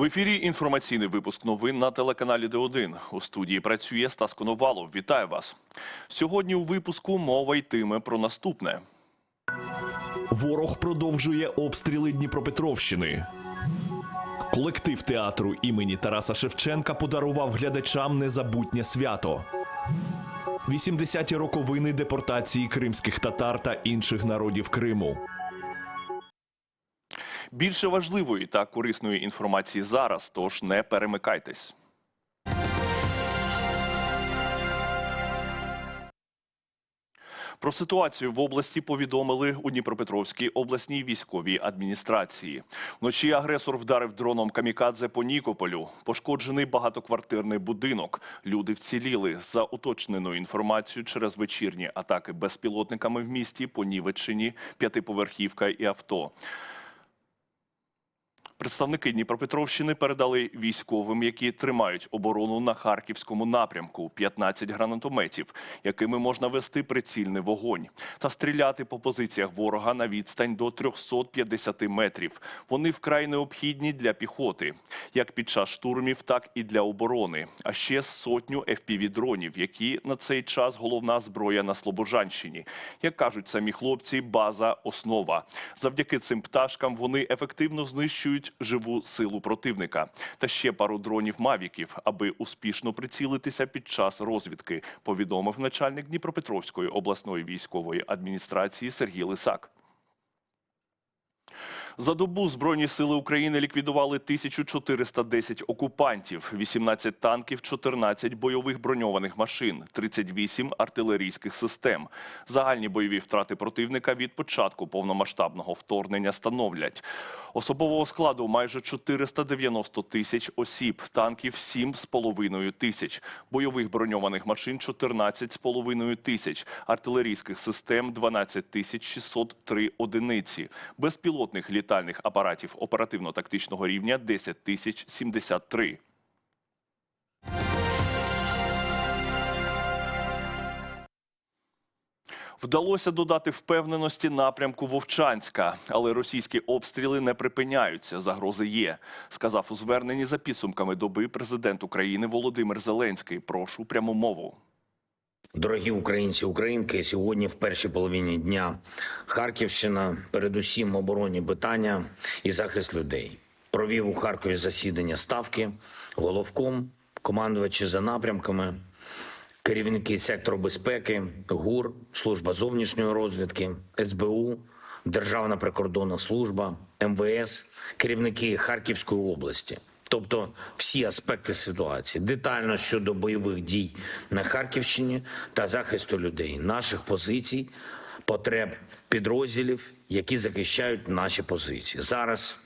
В ефірі інформаційний випуск новин на телеканалі Д1. У студії працює Стас Коновалов. Вітаю вас. Сьогодні у випуску мова йтиме про наступне. Ворог продовжує обстріли Дніпропетровщини. Колектив театру імені Тараса Шевченка подарував глядачам незабутнє свято. 80-ті роковини депортації кримських татар та інших народів Криму. Більше важливої та корисної інформації зараз, тож не перемикайтесь. Про ситуацію в області повідомили у Дніпропетровській обласній військовій адміністрації. Вночі агресор вдарив дроном камікадзе по Нікополю. Пошкоджений багатоквартирний будинок. Люди вціліли. За уточненою інформацією через вечірні атаки безпілотниками в місті по Нівеччині, п'ятиповерхівка і авто. Представники Дніпропетровщини передали військовим, які тримають оборону на харківському напрямку 15 гранатометів, якими можна вести прицільний вогонь та стріляти по позиціях ворога на відстань до 350 метрів. Вони вкрай необхідні для піхоти, як під час штурмів, так і для оборони. А ще сотню FPV-дронів, які на цей час головна зброя на Слобожанщині. Як кажуть самі хлопці, база основа. Завдяки цим пташкам вони ефективно знищують живу силу противника та ще пару дронів мавіків, аби успішно прицілитися під час розвідки. Повідомив начальник Дніпропетровської обласної військової адміністрації Сергій Лисак. За добу Збройні сили України ліквідували 1410 окупантів, 18 танків, 14 бойових броньованих машин, 38 артилерійських систем. Загальні бойові втрати противника від початку повномасштабного вторгнення становлять особового складу майже 490 тисяч осіб, танків 7,5 тисяч, бойових броньованих машин 14,5 тисяч, артилерійських систем 12 тисяч 603 одиниці, безпілотних літальних апаратів оперативно-тактичного рівня 10 тисяч 73. Вдалося додати впевненості напрямку Вовчанська, але російські обстріли не припиняються. Загрози є, сказав у зверненні за підсумками доби президент України Володимир Зеленський. Прошу пряму мову. Дорогі українці, українки, сьогодні в першій половині дня Харківщина, передусім оборонні питання і захист людей. Провів у Харкові засідання ставки, головком, командувачі за напрямками, керівники сектору безпеки, ГУР, служба зовнішньої розвідки, СБУ, Державна прикордонна служба, МВС, керівники Харківської області. Тобто всі аспекти ситуації детально щодо бойових дій на Харківщині та захисту людей, наших позицій, потреб підрозділів, які захищають наші позиції. Зараз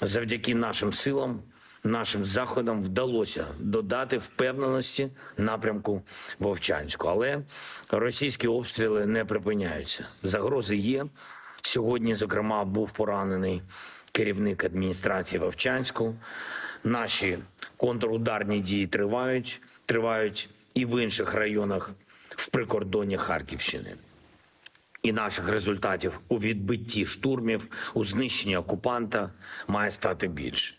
завдяки нашим силам, нашим заходам вдалося додати впевненості напрямку Вовчанську. Але російські обстріли не припиняються. Загрози є. Сьогодні, зокрема, був поранений керівник адміністрації Вовчанську. Наші контрударні дії тривають, тривають і в інших районах в прикордонні Харківщини. І наших результатів у відбитті штурмів, у знищенні окупанта має стати більше.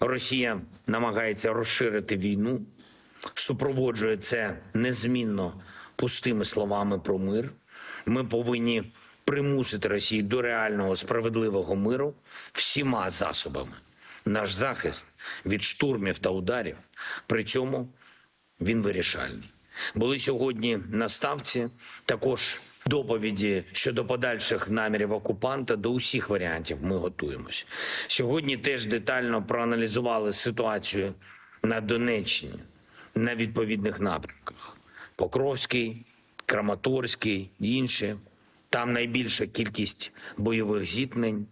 Росія намагається розширити війну, супроводжує це незмінно пустими словами про мир. Ми повинні примусити Росію до реального справедливого миру всіма засобами. Наш захист від штурмів та ударів при цьому він вирішальний. Були сьогодні на ставці також доповіді щодо подальших намірів окупанта до усіх варіантів. Ми готуємось. Сьогодні теж детально проаналізували ситуацію на Донеччині на відповідних напрямках: Покровський, Краматорський, інші. Там найбільша кількість бойових зіткнень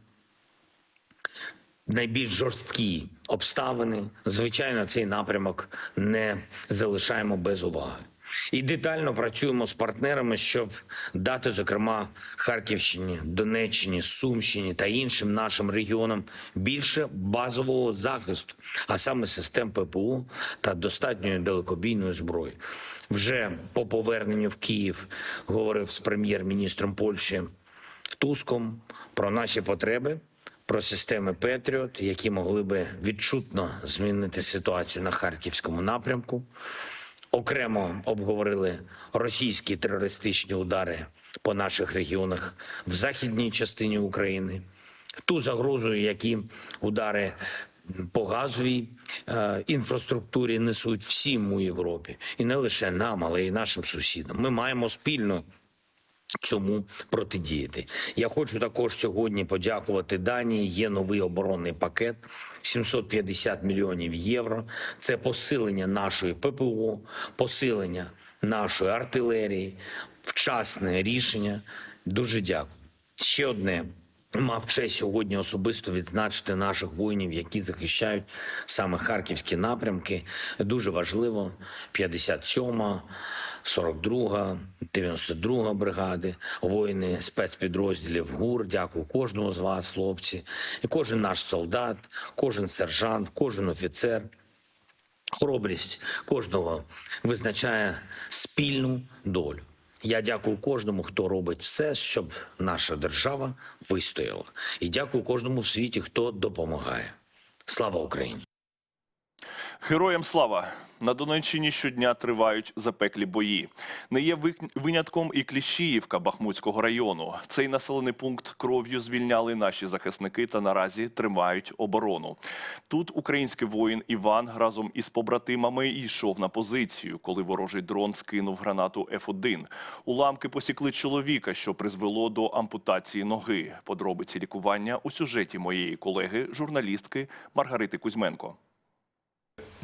найбільш жорсткі обставини. Звичайно, цей напрямок не залишаємо без уваги. І детально працюємо з партнерами, щоб дати, зокрема, Харківщині, Донеччині, Сумщині та іншим нашим регіонам більше базового захисту, а саме систем ППО та достатньої далекобійної зброї. Вже по поверненню в Київ говорив з прем'єр-міністром Польщі Туском про наші потреби про системи Петріот, які могли би відчутно змінити ситуацію на харківському напрямку. Окремо обговорили російські терористичні удари по наших регіонах в західній частині України, ту загрозу, які удари по газовій е, інфраструктурі несуть всім у Європі, і не лише нам, але й нашим сусідам. Ми маємо спільно цьому протидіяти. Я хочу також сьогодні подякувати Данії. Є новий оборонний пакет 750 мільйонів євро. Це посилення нашої ППО, посилення нашої артилерії, вчасне рішення. Дуже дякую. Ще одне. Мав честь сьогодні особисто відзначити наших воїнів, які захищають саме харківські напрямки. Дуже важливо. 57-ма, 42-га, 92-га бригади, воїни спецпідрозділів ГУР. Дякую кожному з вас, хлопці, і кожен наш солдат, кожен сержант, кожен офіцер. Хоробрість кожного визначає спільну долю. Я дякую кожному, хто робить все, щоб наша держава вистояла. І дякую кожному в світі, хто допомагає. Слава Україні! Героям слава! На Донеччині щодня тривають запеклі бої. Не є винятком і Кліщіївка Бахмутського району. Цей населений пункт кров'ю звільняли наші захисники та наразі тримають оборону. Тут український воїн Іван разом із побратимами йшов на позицію, коли ворожий дрон скинув гранату Ф1. Уламки посікли чоловіка, що призвело до ампутації ноги. Подробиці лікування у сюжеті моєї колеги, журналістки Маргарити Кузьменко.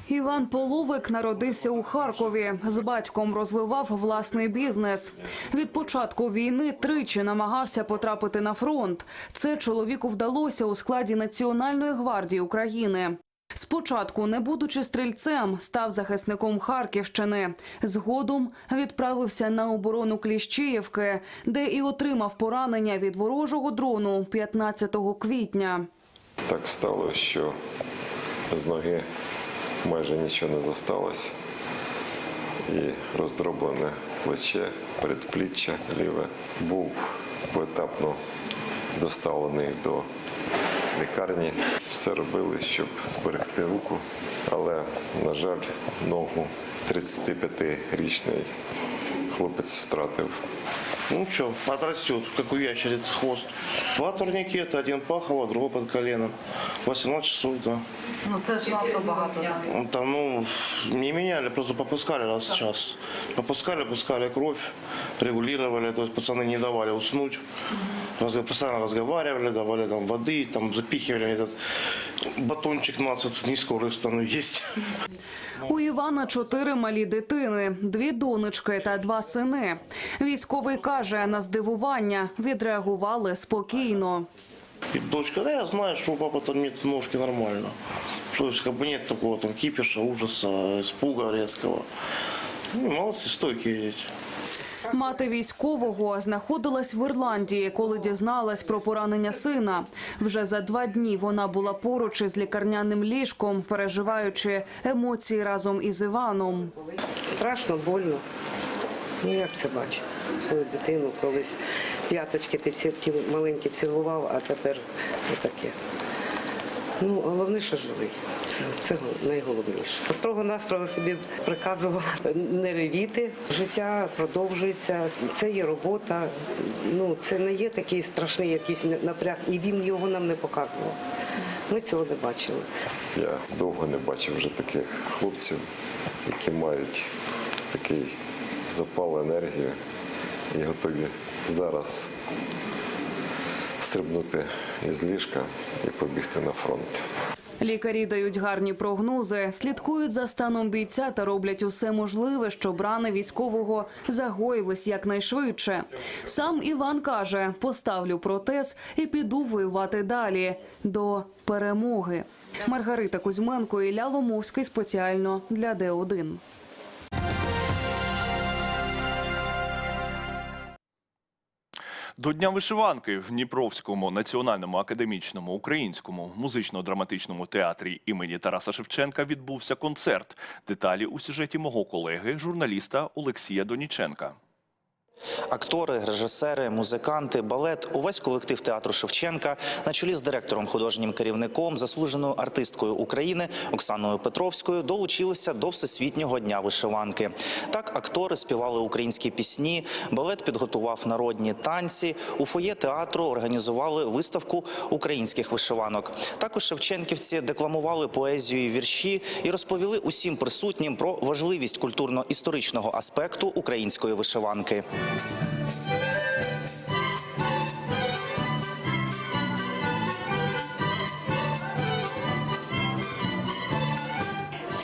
Іван Половик народився у Харкові. З батьком розвивав власний бізнес. Від початку війни тричі намагався потрапити на фронт. Це чоловіку вдалося у складі Національної гвардії України. Спочатку, не будучи стрільцем, став захисником Харківщини. Згодом відправився на оборону Кліщіївки, де і отримав поранення від ворожого дрону 15 квітня. Так стало, що з ноги майже нічого не зосталось. І роздроблене плече, передпліччя ліве. Був поетапно доставлений до лікарні. Все робили, щоб зберегти руку. Але, на жаль, ногу 35-річний хлопець втратив Ну что, отрастет, как у ящерицы хвост. Два турникета, один пахово, другой под коленом. 18 часов, да. Ну це ж надто багато. Ну, Там, ну, не меняли, просто попускали раз в час. Попускали, пускали кровь, регулировали, то есть пацаны не давали уснуть. Раз- Постоянно разговаривали, давали там воды, там запихивали этот батончик 20, не скоро стану есть. У Івана чотири малі дитини, дві донечки та два сини. Військовий каже, на здивування відреагували спокійно. И дочка, да я знаю, что у папы там нет ножки нормально. То есть как бы нет такого там кипиша, ужаса, испуга резкого. Ну, молодцы, стойкие дети. Мати військового знаходилась в Ірландії, коли дізналась про поранення сина. Вже за два дні вона була поруч із лікарняним ліжком, переживаючи емоції разом із Іваном. Страшно, больно. Ну як це бачити? Свою дитину колись п'яточки ти ці ті маленькі цілував, а тепер отаке. Ну, головне, що живий. Це, це найголовніше. Строго настрого собі приказувала не ревіти. Життя продовжується. Це є робота. Ну, це не є такий страшний якийсь напряг, і він його нам не показував. Ми цього не бачили. Я довго не бачив вже таких хлопців, які мають такий запал, енергію і готові зараз стрибнути із ліжка і побігти на фронт. Лікарі дають гарні прогнози, слідкують за станом бійця та роблять усе можливе, щоб рани військового загоїлись якнайшвидше. Сам Іван каже: поставлю протез і піду воювати далі до перемоги. Маргарита Кузьменко і Ля Ломовський спеціально для Д1. До Дня вишиванки в Дніпровському національному академічному українському музично-драматичному театрі імені Тараса Шевченка відбувся концерт. Деталі у сюжеті мого колеги, журналіста Олексія Доніченка. Актори, режисери, музиканти, балет, увесь колектив театру Шевченка на чолі з директором, художнім керівником, заслуженою артисткою України Оксаною Петровською долучилися до Всесвітнього дня вишиванки. Так, актори співали українські пісні, балет підготував народні танці. У фоє театру організували виставку українських вишиванок. Також шевченківці декламували поезію і вірші і розповіли усім присутнім про важливість культурно-історичного аспекту української вишиванки.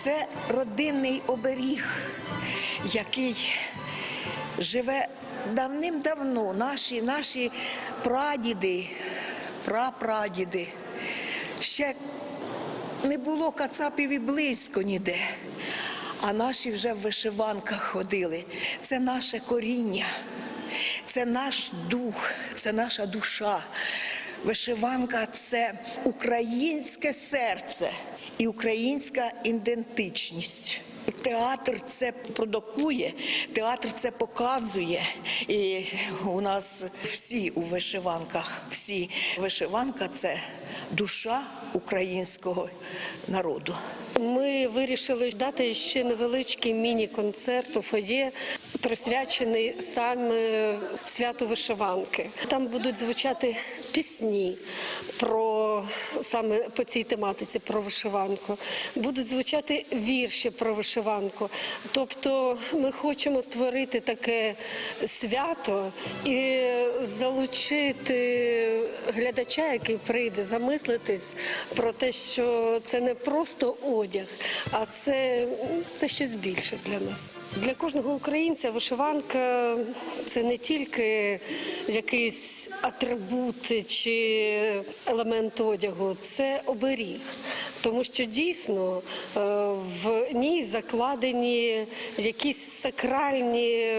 Це родинний оберіг, який живе давним-давно. Наші, наші прадіди, прапрадіди. Ще не було кацапів і близько ніде, а наші вже в вишиванках ходили. Це наше коріння, це наш дух, це наша душа. Вишиванка це українське серце і українська ідентичність. Театр це продукує, театр це показує. І у нас всі у вишиванках, всі вишиванка це душа українського народу. Ми вирішили дати ще невеличкий міні-концерт у фоє, присвячений саме святу вишиванки. Там будуть звучати пісні про саме по цій тематиці про вишиванку. Будуть звучати вірші про вишиванку. Тобто ми хочемо створити таке свято і залучити глядача, який прийде, замислитись про те, що це не просто одяг, а це, це щось більше для нас. Для кожного українця вишиванка це не тільки якийсь атрибут чи елемент одягу, це оберіг. Тому що дійсно е, в ній закладені якісь сакральні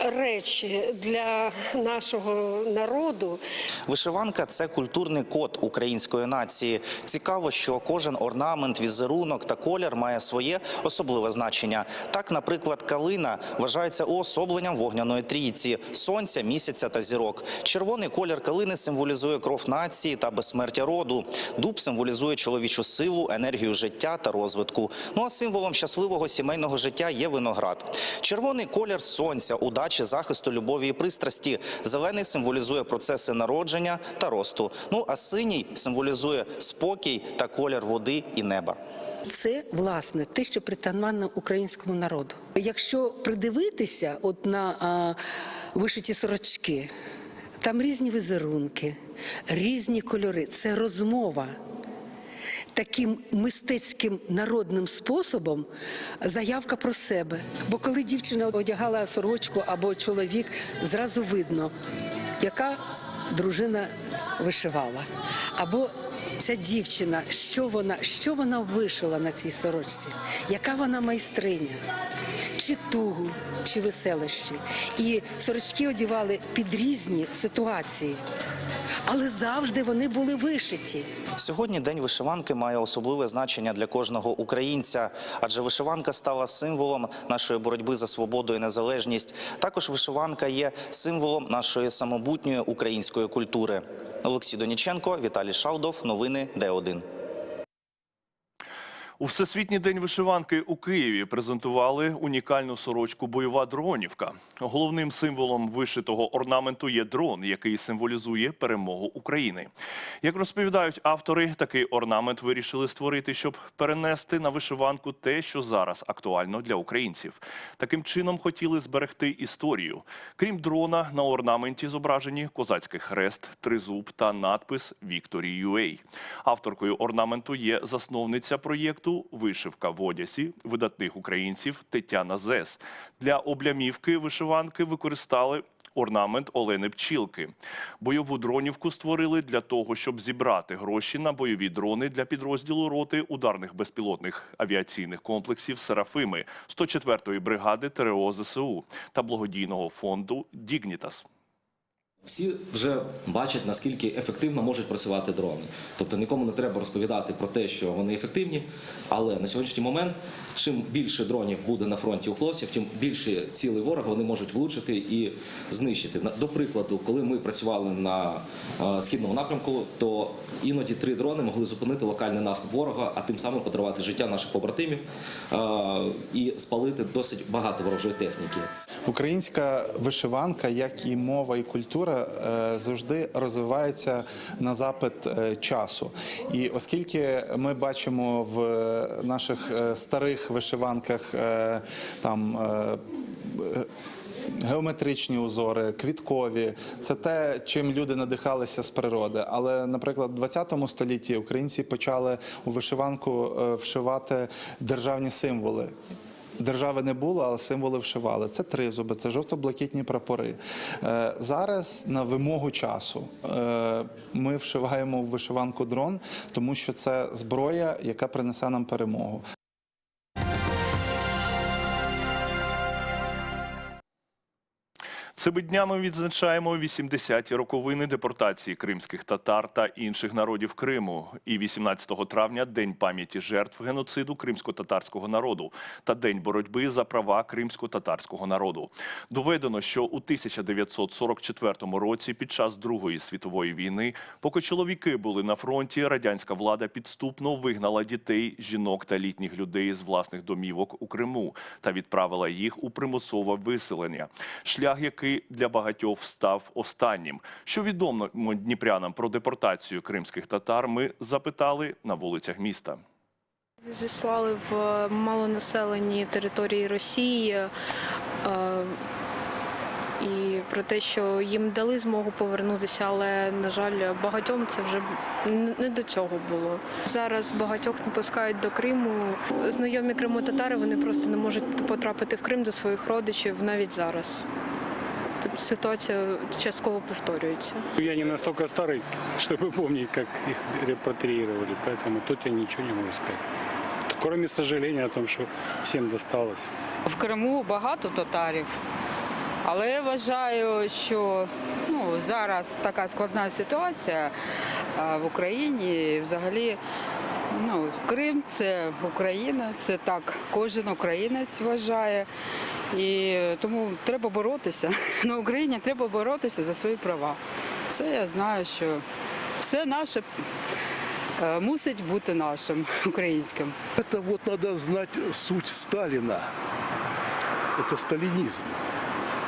речі для нашого народу. Вишиванка це культурний код української нації. Цікаво, що кожен орнамент, візерунок та колір має своє особливе значення. Так, наприклад, калина вважається уособленням вогняної трійці сонця, місяця та зірок. Червоний колір калини символізує кров нації та безсмертя роду. Дуб символізує чоловічу силу, енергію життя та розвитку. Ну а символом щасливого сімейного життя є виноград. Червоний колір сонця, удачі, захисту, любові і пристрасті. Зелений символізує процеси народження та росту. Ну а синій символізує спокій та колір води і неба. Це власне те, що притаманно українському народу. Якщо придивитися, от на а, вишиті сорочки, там різні візерунки, різні кольори. Це розмова. Таким мистецьким народним способом заявка про себе. Бо коли дівчина одягала сорочку або чоловік, зразу видно, яка дружина вишивала. Або ця дівчина, що вона, що вона вишила на цій сорочці, яка вона майстриня, чи тугу, чи веселощі. І сорочки одягали під різні ситуації, але завжди вони були вишиті. Сьогодні день вишиванки має особливе значення для кожного українця, адже вишиванка стала символом нашої боротьби за свободу і незалежність. Також вишиванка є символом нашої самобутньої української культури. Олексій Доніченко, Віталій Шалдов. Новини Д1. У Всесвітній день вишиванки у Києві презентували унікальну сорочку бойова дронівка. Головним символом вишитого орнаменту є дрон, який символізує перемогу України. Як розповідають автори, такий орнамент вирішили створити, щоб перенести на вишиванку те, що зараз актуально для українців. Таким чином хотіли зберегти історію. Крім дрона, на орнаменті зображені козацький хрест, тризуб та надпис Вікторі Юей. Авторкою орнаменту є засновниця проєкту Вишивка в одязі видатних українців Тетяна Зес. Для облямівки вишиванки використали орнамент Олени Пчілки. Бойову дронівку створили для того, щоб зібрати гроші на бойові дрони для підрозділу роти ударних безпілотних авіаційних комплексів Серафими 104-ї бригади ТРО ЗСУ та благодійного фонду Дігнітас. Всі вже бачать, наскільки ефективно можуть працювати дрони. Тобто нікому не треба розповідати про те, що вони ефективні. Але на сьогоднішній момент, чим більше дронів буде на фронті у хлопців, тим більше цілей ворога вони можуть влучити і знищити. До прикладу, коли ми працювали на е, східному напрямку, то іноді три дрони могли зупинити локальний наступ ворога, а тим самим подарувати життя наших побратимів е, і спалити досить багато ворожої техніки. Українська вишиванка, як і мова, і культура, е, завжди розвивається на запит е, часу. І оскільки ми бачимо в наших е, старих вишиванках там. Геометричні узори, квіткові це те, чим люди надихалися з природи. Але, наприклад, в 20 столітті українці почали у вишиванку вшивати державні символи. Держави не було, але символи вшивали. Це тризуби, це жовто-блакитні прапори. Е, Зараз на вимогу часу е, ми вшиваємо в вишиванку дрон, тому що це зброя, яка принесе нам перемогу. Цими днями відзначаємо 80-ті роковини депортації кримських татар та інших народів Криму. І 18 травня День пам'яті жертв геноциду кримсько-татарського народу та День боротьби за права кримсько-татарського народу. Доведено, що у 1944 році під час Другої світової війни, поки чоловіки були на фронті, радянська влада підступно вигнала дітей, жінок та літніх людей з власних домівок у Криму та відправила їх у примусове виселення. Шлях, який для багатьох став останнім. Що відомо дніпрянам про депортацію кримських татар, ми запитали на вулицях міста. Зіслали в малонаселені території Росії е, і про те, що їм дали змогу повернутися, але на жаль, багатьом це вже не до цього було. Зараз багатьох не пускають до Криму. Знайомі криму-татари вони просто не можуть потрапити в Крим до своїх родичів навіть зараз Тобто Ситуація частково повторюється. Я не настолько старый, чтобы помнить, как их репатриировали, поэтому тут я ничего не могу сказать. Кроме сожаления о том, что всем досталось. В Криму багато татарів, але я вважаю, що ну, зараз така складна ситуація а, в Україні. І Взагалі, ну, Крим це Україна, це так кожен українець вважає. І тому треба боротися. На Україні треба боротися за свої права. Це я знаю, що все наше е, мусить бути нашим українським. Это вот надо знать суть Сталина. Это сталинизм.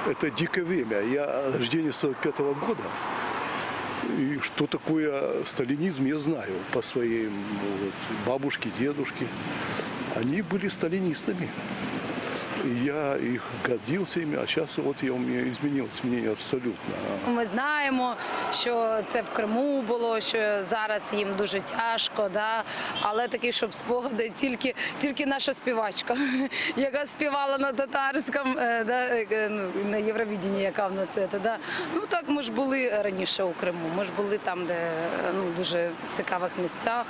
Это дикое время. Я рождения 45 -го года. И что такое сталинизм, я знаю по своей вот, бабушке, дедушке. Они были сталинистами. Я их гордился ими, а сейчас вот я, у меня изменилось мнение абсолютно. Ми знаємо, що це в Криму було, що зараз їм дуже тяжко, да? але такі, щоб спогади, тільки, тільки наша співачка, яка співала на татарському, е, да? е, ну, на Євровіденні, яка в нас це. Да? Ну так, ми ж були раніше у Криму, ми ж були там, де е, ну, дуже цікавих місцях.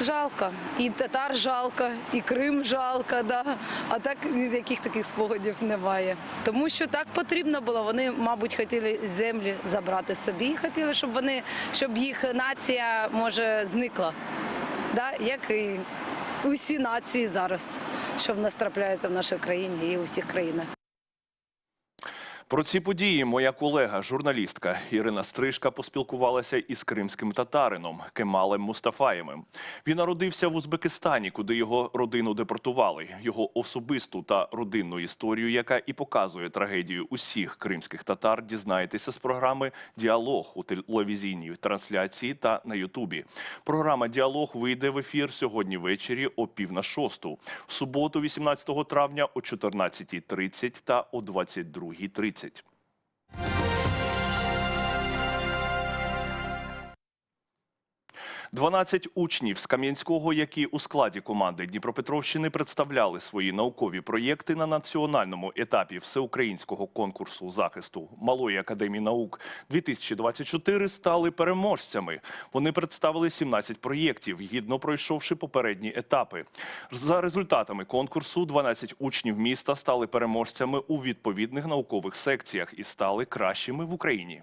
Жалко. І татар жалко, і Крим жалко, да. а так ніяких таких спогадів немає. Тому що так потрібно було. Вони, мабуть, хотіли землі забрати собі, хотіли, щоб вони, щоб їх нація може зникла. Да? Як і усі нації зараз, що в нас трапляється в нашій країні і у всіх країнах. Про ці події моя колега, журналістка Ірина Стрижка, поспілкувалася із кримським татарином Кемалем Мустафаєвим. Він народився в Узбекистані, куди його родину депортували. Його особисту та родинну історію, яка і показує трагедію усіх кримських татар, дізнаєтеся з програми Діалог у телевізійній трансляції та на Ютубі. Програма Діалог вийде в ефір сьогодні ввечері о пів на шосту, в суботу, 18 травня о 14.30 та о 22.30. it. 12 учнів з Кам'янського, які у складі команди Дніпропетровщини представляли свої наукові проєкти на національному етапі всеукраїнського конкурсу захисту Малої академії наук 2024, стали переможцями. Вони представили 17 проєктів, гідно пройшовши попередні етапи. За результатами конкурсу 12 учнів міста стали переможцями у відповідних наукових секціях і стали кращими в Україні.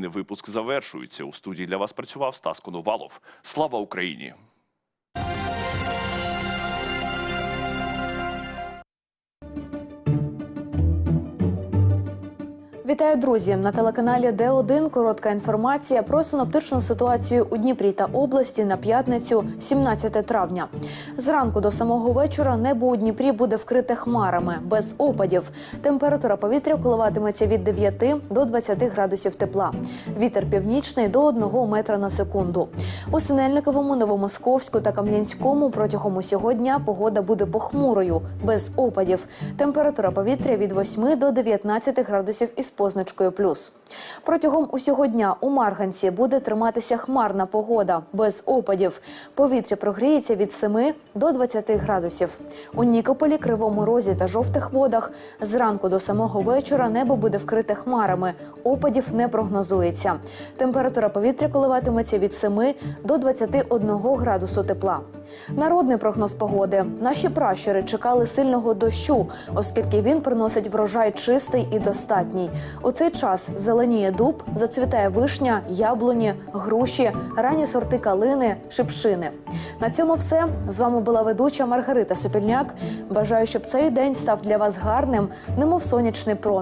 інформаційний випуск завершується. У студії для вас працював Стас Коновалов. Слава Україні! Вітаю, друзі! На телеканалі Д1 коротка інформація про синоптичну ситуацію у Дніпрі та області на п'ятницю, 17 травня. Зранку до самого вечора небо у Дніпрі буде вкрите хмарами без опадів. Температура повітря коливатиметься від 9 до 20 градусів тепла. Вітер північний до 1 метра на секунду. У Синельниковому, Новомосковську та Кам'янському протягом усього дня погода буде похмурою, без опадів. Температура повітря від 8 до 19 градусів із позначкою плюс. Протягом усього дня у Марганці буде триматися хмарна погода, без опадів. Повітря прогріється від 7 до 20 градусів. У Нікополі, Кривому Розі та жовтих водах зранку до самого вечора небо буде вкрите хмарами. Опадів не прогнозується. Температура повітря коливатиметься від 7 до 21 градусу тепла. Народний прогноз погоди. Наші пращури чекали сильного дощу, оскільки він приносить врожай чистий і достатній. У цей час зеленіє дуб, зацвітає вишня, яблуні, груші, ранні сорти калини, шипшини. На цьому все. З вами була ведуча Маргарита Сопільняк. Бажаю, щоб цей день став для вас гарним, немов сонячний промінь.